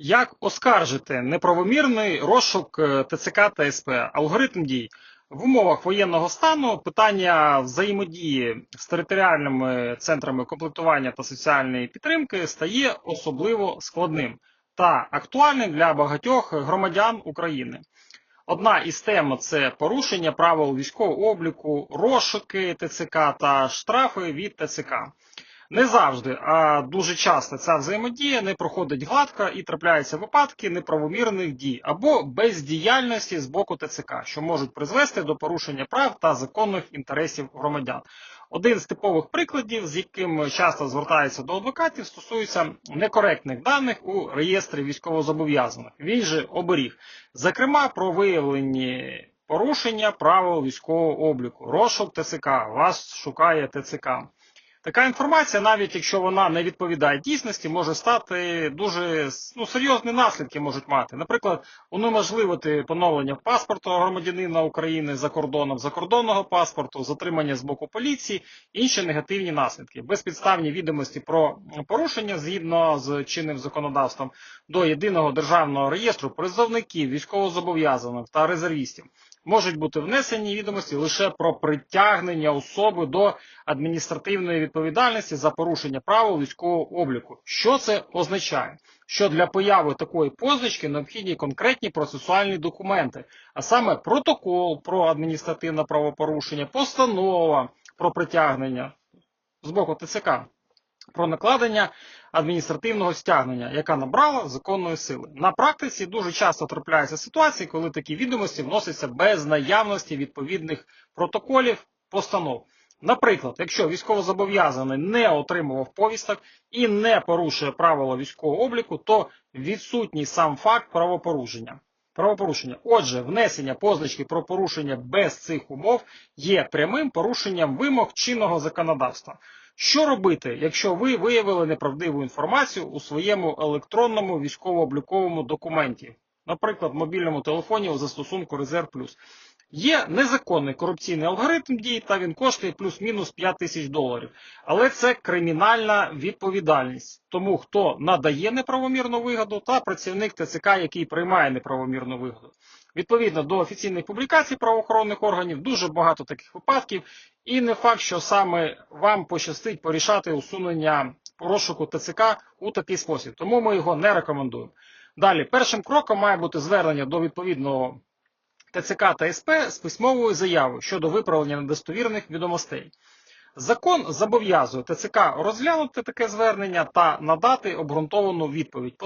Як оскаржити неправомірний розшук е, ТЦК та СП? Алгоритм дій. В умовах воєнного стану питання взаємодії з територіальними центрами комплектування та соціальної підтримки стає особливо складним та актуальним для багатьох громадян України. Одна із тем це порушення правил військового обліку, розшуки ТЦК та штрафи від ТЦК. Не завжди, а дуже часто ця взаємодія не проходить гладко і трапляються випадки неправомірних дій або бездіяльності з боку ТЦК, що можуть призвести до порушення прав та законних інтересів громадян. Один з типових прикладів, з яким часто звертаються до адвокатів, стосується некоректних даних у реєстрі військовозобов'язаних. Він же оберіг, зокрема про виявлені порушення правил військового обліку, розшук ТЦК, вас шукає ТЦК. Така інформація, навіть якщо вона не відповідає дійсності, може стати дуже ну, серйозні наслідки можуть мати. Наприклад, унеможливити поновлення паспорту громадянина України за кордоном, закордонного паспорту, затримання з боку поліції, інші негативні наслідки. Безпідставні відомості про порушення згідно з чинним законодавством до єдиного державного реєстру призовників, військовозобов'язаних та резервістів можуть бути внесені відомості лише про притягнення особи до адміністративної відповідальності за порушення правил військового обліку. Що це означає? Що для появи такої позначки необхідні конкретні процесуальні документи, а саме протокол про адміністративне правопорушення, постанова про притягнення з боку ТЦК. Про накладення адміністративного стягнення, яка набрала законної сили. На практиці дуже часто трапляються ситуації, коли такі відомості вносяться без наявності відповідних протоколів постанов. Наприклад, якщо військовозобов'язаний не отримував повісток і не порушує правила військового обліку, то відсутній сам факт правопорушення. Правопорушення. Отже, внесення позначки про порушення без цих умов є прямим порушенням вимог чинного законодавства. Що робити, якщо ви виявили неправдиву інформацію у своєму електронному військово-обліковому документі, наприклад, в мобільному телефоні у застосунку Резерв Плюс? Є незаконний корупційний алгоритм дій, та він коштує плюс-мінус 5 тисяч доларів. Але це кримінальна відповідальність. Тому хто надає неправомірну вигоду, та працівник ТЦК, який приймає неправомірну вигоду. Відповідно до офіційних публікацій правоохоронних органів, дуже багато таких випадків, і не факт, що саме вам пощастить порішати усунення розшуку ТЦК у такий спосіб. Тому ми його не рекомендуємо. Далі, першим кроком має бути звернення до відповідного ТЦК та СП з письмовою заявою щодо виправлення недостовірних відомостей. Закон зобов'язує ТЦК розглянути таке звернення та надати обґрунтовану відповідь.